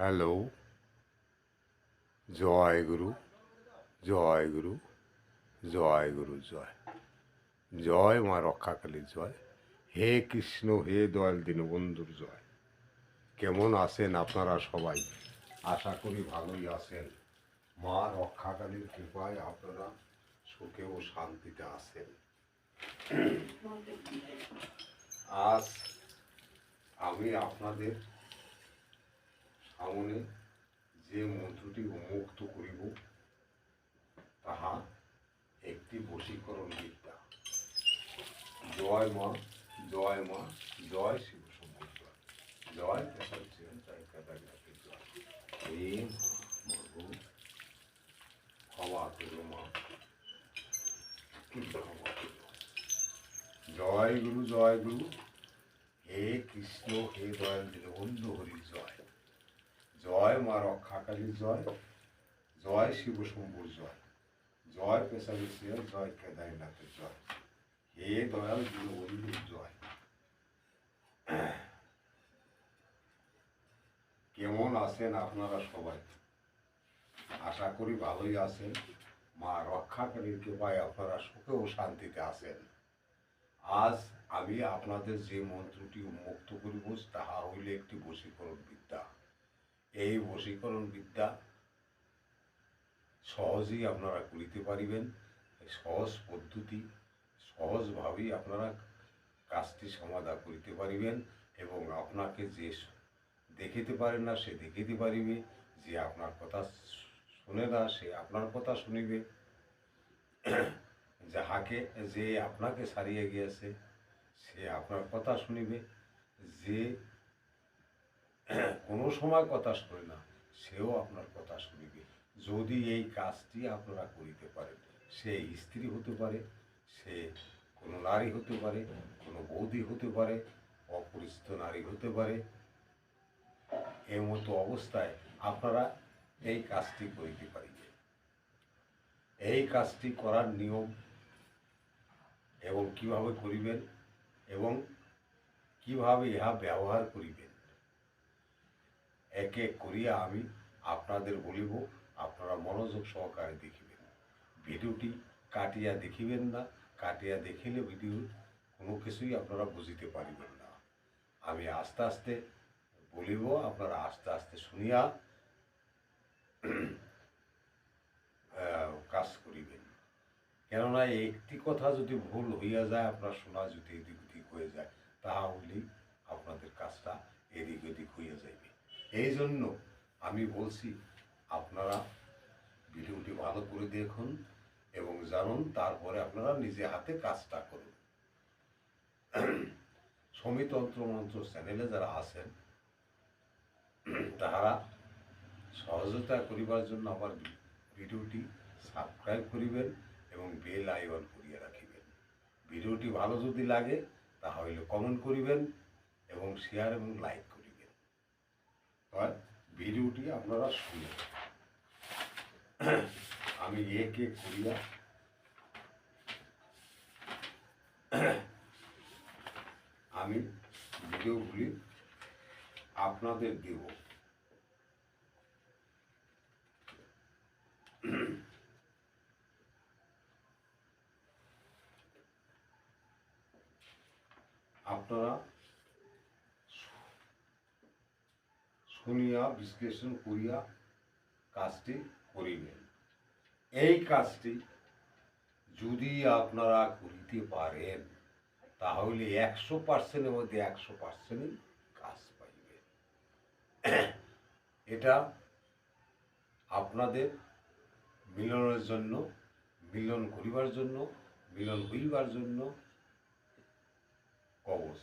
Hello. জয় গুরু জয় গুরু জয় গুরু, জয়। জয় মা রক্ষাকালীর জয়। হে কৃষ্ণ, হে দয়াল দীনবন্ধুর জয়। কেমন আছেন আপনারা সবাই? আশা করি ভালোই আছেন। মা রক্ষাকালীর কৃপায় আপনারা সুখে ও শান্তিতে আছেন। আজ আমি আপনাদের সামনে যে মন্ত্রটি উন্মুক্ত করিব, তাহা একটি বশীকরণ বিদ্যা। জয় মা জয় মা, জয় শিব শম্ভু জয় কেশব জয়। হে মা। জয় গুরু জয় গুরু। হে কৃষ্ণ, হে দয়াল, দীনবন্ধু হরির জয়। জয় মা রক্ষাকালীর জয় জয় শিব শম্ভুর জয় জয় পেশাবিশিয়ার জয় কেদারনাথের জয়। হে দয়াল দীনবন্ধুর জয়। কেমন আছেন আপনারা সবাই? আশা করি ভালোই আছেন। মা রক্ষাকালীর কৃপায় আপনারা সুখে ও শান্তিতে আছেন। আজ আমি আপনাদের যে মন্ত্রটি উন্মুক্ত করিব, তাহা হইলে একটি বশীকরণ বিদ্যা। এই বশীকরণ বিদ্যা সহজেই আপনারা করিতে পারিবেন, সহজ পদ্ধতি, সহজভাবেই আপনারা কাজটি সমাধা করিতে পারিবেন এবং আপনাকে যে দেখিতে পারে না সে দেখিতে পারিবে, যে আপনার কথা শুনে না সে আপনার কথা শুনিবে। যাহাকে, যে আপনাকে সারিয়ে গিয়েছে, সে আপনার কথা শুনিবে, যে কোনো সময় কথা শোনে না, সেও আপনার কথা শুনিবে। যদি এই কাজটি আপনারা করিতে পারেন, সে স্ত্রী হতে পারে, সে কোনো নারী হতে পারে, কোনো বৌদি হতে পারে, অপরিচিত নারী হতে পারে এই মতো অবস্থায় আপনারা এই কাজটি করিতে পারিবে। এই কাজটি করার নিয়ম এবং কীভাবে করিবেন এবং কীভাবে ইহা ব্যবহার করিবেন এক এক করিয়া আমি আপনাদের বলিব, আপনারা মনোযোগ সহকারে দেখিবেন। ভিডিওটি কাটিয়া দেখিবেন না, কাটিয়া দেখিলে ভিডিও কোনো কিছুই আপনারা বুঝিতে পারিবেন না। আমি আস্তে আস্তে বলিব, আপনারা আস্তে আস্তে শুনিয়া কাজ করিবেন। কেননা একটি কথা যদি ভুল হইয়া যায়, আপনার শোনা যদি এদিক ওদিক হয়ে যায় তাহলেই আপনাদের কাজটা এদিক ওদিক হইয়া যাইবে। এই জন্য আমি বলছি, আপনারা ভিডিওটি ভালো করে দেখুন এবং জানুন, তারপরে আপনারা নিজে হাতে কাজটা করুন। সমিতন্ত্র মন্ত্র চ্যানেলে যারা আছেন, তাহারা সহযোগিতা করিবার জন্য আমার ভি- ভিডিওটি সাবস্ক্রাইব করিবেন এবং বেল আইকন করিয়া রাখিবেন। ভিডিওটি ভালো যদি লাগে, তাহলে কমেন্ট করিবেন এবং শেয়ার এবং লাইক আর ভিডিওটি আপনারা শুনুন আমি এক এক করিয়া আমি ভিডিওগুলি আপনাদের দেব। আপনারা শুনিয়া, বিশ্লেষণ করিয়া কাজটি করিবেন। এই কাজটি যদি আপনারা করিতে পারেন, তাহলে একশো পার্সেন্টের মধ্যে একশো পার্সেন্টই কাজ পাইবেন। এটা আপনাদের মিলনের জন্য, মিলন করিবার জন্য, মিলন হইবার জন্য কবচ,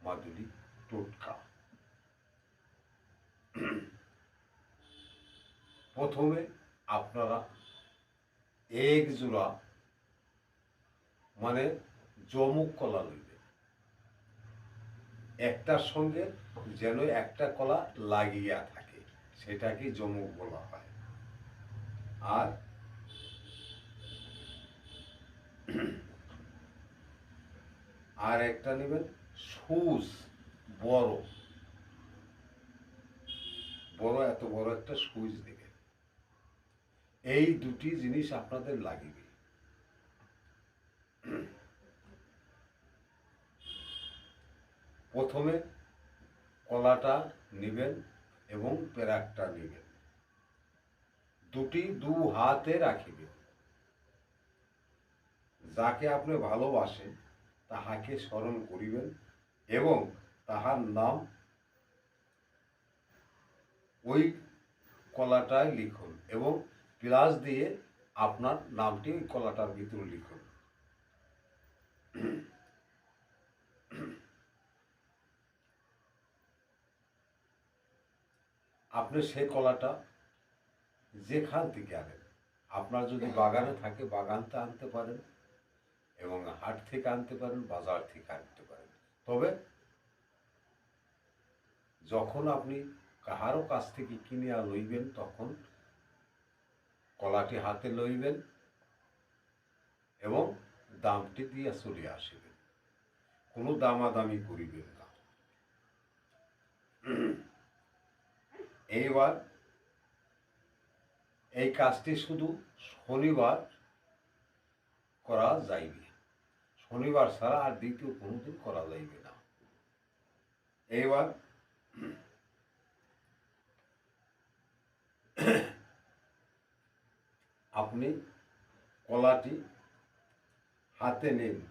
মাদুলি টোটকা। প্রথমে আপনারা এক জোড়া মানে জমুক কলা লইবেন। একটার সঙ্গে যেন একটা কলা লাগিয়া থাকে, সেটাকে জমুক বলা হয়। আর আর একটা নেবেন সুস বড়। বড়, এত বড় একটা সুইচ দেবেন। এই দুটি জিনিস আপনাদের লাগিবে। প্রথমে কলাটা নেবেন এবং পেরাকটা নেবেন। দুটি দু হাতে রাখিবেন। যাকে আপনি ভালোবাসেন, তাহাকে স্মরণ করিবেন এবং তাহার নাম ওই কলাটায় লিখুন এবং প্লাস দিয়ে আপনার নামটি ওই কলাটার ভিতরে লিখুন। আপনি সেই কলাটা যেখান থেকে আনেন, আপনার যদি বাগানে থাকে, বাগানতে আনতে পারেন এবং হাট থেকে আনতে পারেন, বাজার থেকে আনতে পারেন। তবে যখন আপনি কাহারও কাছ থেকে কিনিয়া লইবেন তখন কলাটি হাতে লইবেন এবং দামটি দিয়া চলে আসিবেন। কোনো দামাদামি করিবেন না। এইবার এই কাজটি শুধু শনিবার করা যাইবে। শনিবার ছাড়া আর দ্বিতীয় কোনোদিন করা যাইবে না। এইবার আপনি কলাটি হাতে নিন।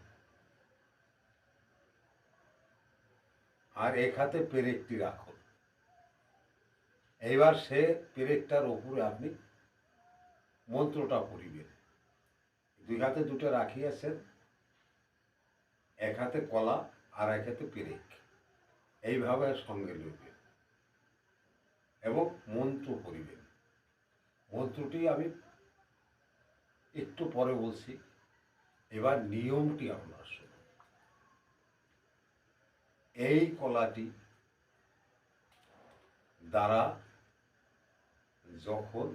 আর এক হাতে পেরেকটি রাখুন। এইবার সে পেরেকটার উপরে আপনি মন্ত্রটা পড়িবেন। দুই হাতে দুটো রাখিয়াছেন, এক হাতে কলা আর এক হাতে পেরেক। এইভাবে সঙ্গে লইবেন এবং মন্ত্র পড়িবেন। মন্ত্রটি আমি একটু পরে বলছি। এবার নিয়মটি আপনার শুনুন। এই কলাটি দ্বারা যখন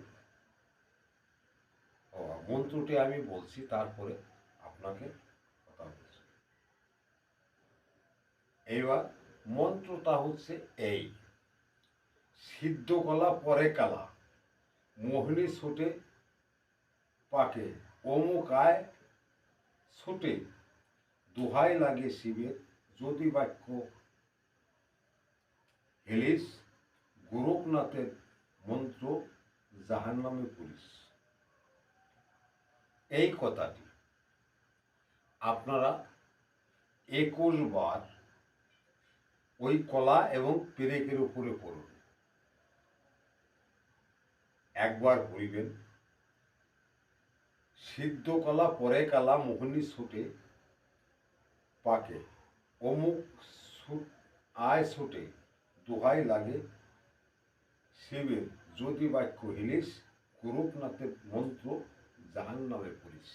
মন্ত্রটি আমি বলছি, তারপরে আপনাকে কথা বলছি। এইবার মন্ত্রটা হচ্ছে এই, সিদ্ধ কলা পরে কালা। মোহিনী ছুটে পাকে অমুক আয় ছুটে। দোহাই লাগে শিবের যদি বাক্য। হেলিস, গোরখনাথের মন্ত্র জাহান নামে পুলিশ। এই কথাটি আপনারা একুশ বার ওই কলা এবং পেরেকের উপরে পড়ুন। একবার পড়িবেন সিদ্ধ কলা পরে কালা মোহনী ছুটে পাকে, অমুক আয় ছুটে, দোহাই লাগে। শিবের যদি বাক্য হিলিস, কুরুপনাথের মন্ত্র জাহান নামে পুলিশ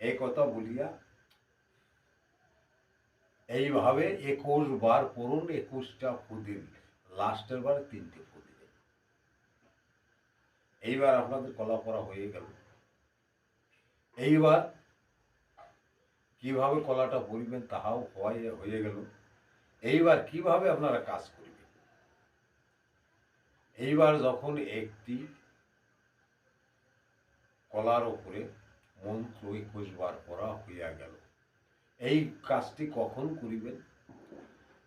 এই কথা বলিয়া এইভাবে একুশ বার পড়ুন, একুশটা ফুদিন লাস্টের বার তিনটে এইবার আপনাদের কলা পড়া হয়ে গেল। এইবার কীভাবে কলাটা পরিবেন তাহাও হয়ে হয়ে গেল। এইবার কীভাবে আপনারা কাজ করবেন? এইবার যখন একটি কলার ওপরে মন্ত্র একুশ বার পড়া হইয়া গেল, এই কাজটি কখন করিবেন?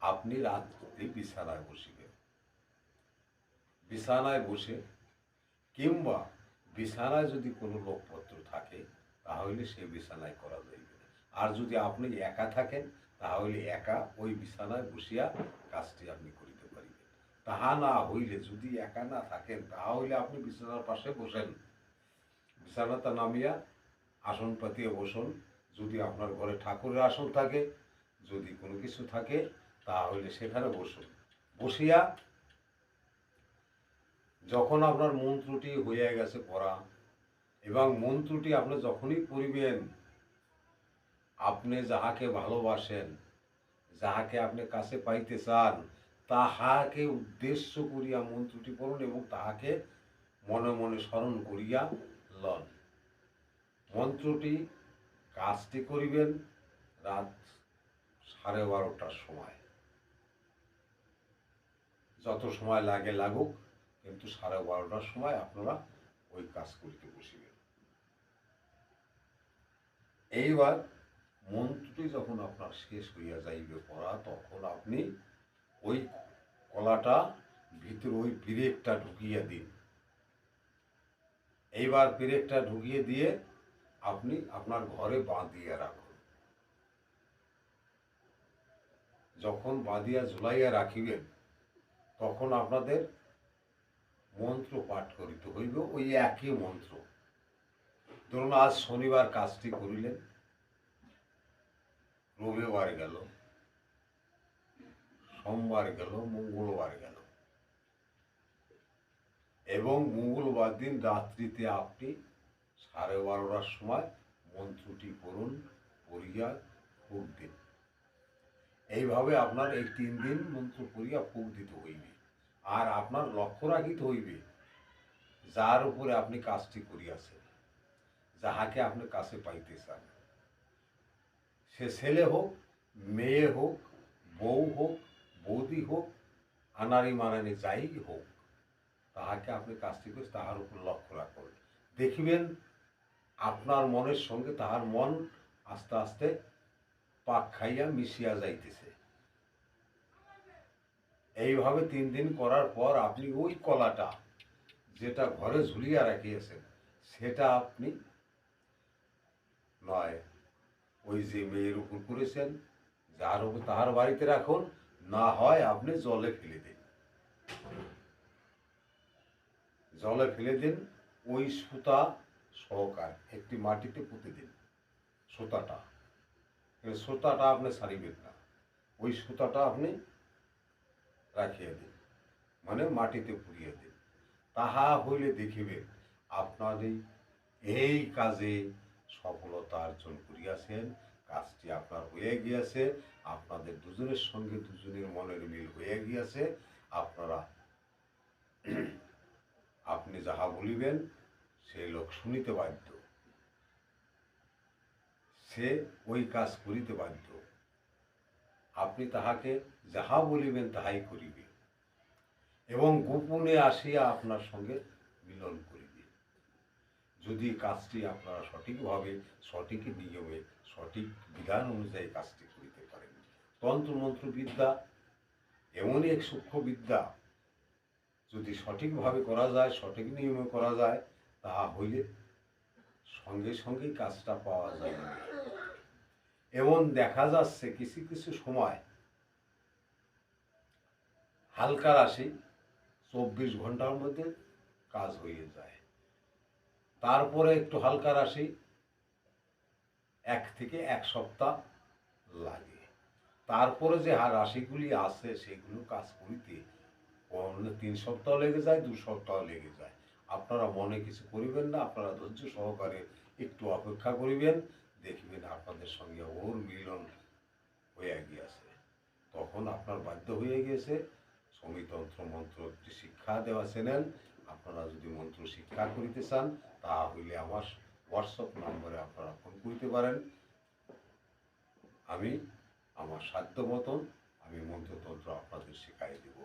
আপনি রাত্রে বিছানায় বসিবেন। বিছানায় বসে কিংবা বিছানায় যদি কোনো লোকপত্র থাকে, তাহলে সে বিছানায় করা যাইবে আর যদি আপনি একা থাকেন, তাহলে একা ওই বিছানায় বসিয়া কাজটি আপনি করিতে পারিবেন। তাহা না হইলে যদি একা না থাকেন, তাহলে আপনি বিছানার পাশে বসেন। বিছানাটা নামিয়া আসন পাতিয়ে বসুন। যদি আপনার ঘরে ঠাকুরের আসন থাকে, যদি কোনো কিছু থাকে, তাহলে সেখানে বসুন। বসিয়া যখন আপনার মন্ত্রটি হয়ে গেছে পড়া, এবং মন্ত্রটি আপনি যখনই পড়িবেন, আপনি যাহাকে ভালোবাসেন, যাহাকে আপনি কাছে পাইতে চান, তাহাকে উদ্দেশ্য করিয়া মন্ত্রটি পড়ুন এবং তাহাকে মনে মনে স্মরণ করিয়া লন। মন্ত্রটি কাজটি করিবেন রাত সাড়ে বারোটার সময়। যত সময় লাগে লাগুক কিন্তু সাড়ে বারোটার সময় আপনারা ওই কাজ করিতে বসিবেন। এইবার মন্ত্রটি যখন আপনার শেষ হইয়া যাইবে পড়া, তখন আপনি ওই কলাটা ভিতরে ওই ব্রেকটা ঢুকিয়ে দিন। এইবার ব্রেকটা ঢুকিয়ে দিয়ে আপনি আপনার ঘরে বাঁধিয়ে রাখুন। যখন বাঁধিয়া ঝুলাইয়া রাখিবেন, তখন আপনাদের মন্ত্র পাঠ করিতে হইবে, ওই একই মন্ত্র। ধরুন, আজ শনিবার কাজটি করিলেন, রবিবার গেল, সোমবার গেল, মঙ্গলবার গেল। এবং মঙ্গলবার দিন রাত্রিতে আপনি সাড়ে বারোটার সময় মন্ত্রটি করুন, পড়িয়া ফুক দিন। এইভাবে আপনার এই তিন দিন মন্ত্র পড়িয়া ফুক দিতে হইবে। আর আপনার লক্ষ্য রাখিতে হইবে যার উপরে আপনি কাজটি করিয়াছেন, যাহাকে আপনি কাছে পাইতে চান। সে ছেলে হোক, মেয়ে হোক, বউ হোক, বৌদি হোক, আনারি মানানি যাই হোক, তাহাকে আপনি কাজটি করে তাহার উপর লক্ষ্য রাখুন। দেখিবেন, আপনার মনের সঙ্গে তাহার মন আস্তে আস্তে পাক খাইয়া মিশিয়া যাইতেছে। এইভাবে তিন দিন করার পর আপনি ওই কলাটা যেটা ঘরে ঝুলিয়া রাখিয়েছেন, সেটা আপনি নয়, ওই যে মেয়ের উপর করেছেন, যার উপর তাহার বাড়িতে রাখুন, না হয় আপনি জলে ফেলে দিন। জলে ফেলে দিন, ওই সুতা সহকার একটি মাটিতে পুঁতে দিন, সুতাটা। সুতাটা আপনি সারিবেন না, ওই সুতাটা আপনি রাখিয়ে দিন। মানে মাটিতে পুড়িয়ে দিন। তাহা হইলে দেখিবেন আপনার এই এই কাজে সফলতা অর্জন করিয়াছেন। কাজটি আপনার হয়ে গিয়াছে, আপনাদের দুজনের সঙ্গে দুজনের মনের মিল হয়ে গিয়াছে। আপনারা আপনি যাহা বলিবেন সেই লোক শুনিতে বাধ্য। সে ওই কাজ করিতে বাধ্য। আপনি তাহাকে যাহা বলিবেন তাহাই করিবে এবং গোপনে আসিয়া আপনার সঙ্গে মিলন করিবে যদি কাজটি আপনারা সঠিকভাবে, সঠিক নিয়মে, সঠিক বিধান অনুযায়ী কাজটি করিতে পারেন। তন্ত্রমন্ত্র বিদ্যা এমনই এক সূক্ষ্ম বিদ্যা যদি সঠিকভাবে করা যায়, সঠিক নিয়মে করা যায়, তাহা হইলে সঙ্গে সঙ্গেই কাজটা পাওয়া যায়। না এমন দেখা যাচ্ছে কিছু কিছু সময়, হালকা রাশি চব্বিশ ঘণ্টার মধ্যে কাজ হয়ে যায়। তারপরে একটু হালকা রাশি এক থেকে এক সপ্তাহ লাগে। তারপরে যে রাশিগুলি আছে সেগুলো কাজ করিতে তিন সপ্তাহ লেগে যায়, দু সপ্তাহ লেগে যায়। আপনারা মনে কিছু করিবেন না, আপনারা ধৈর্য সহকারে একটু অপেক্ষা করিবেন। দেখবেন আপনাদের সঙ্গে ওর মিলন হয়ে গিয়েছে। তখন আপনার বাধ্য হয়ে গিয়েছে সমিতন্ত্র মন্ত্র শিক্ষা দেওয়া ছিলেন। আপনারা যদি মন্ত্র শিক্ষা করিতে চান, তা হইলে আমার হোয়াটসঅ্যাপ নম্বরে আপনারা ফোন করিতে পারেন। আমি আমার সাধ্য মতন আমি মন্ত্রতন্ত্র আপনাদের শেখাই দেব।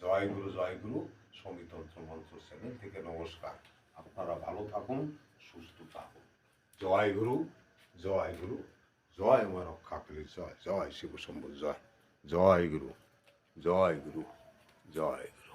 জয় গুরু জয় গুরু সমিতন্ত্র মন্ত্র চ্যানেল থেকে নমস্কার। আপনারা ভালো থাকুন, সুস্থ থাকুন। জয় গুরু। জয় গুরু, জয় মা কাকলি, জয় জয় শিব শম্ভু, জয় জয় গুরু জয় গুরু জয় গুরু।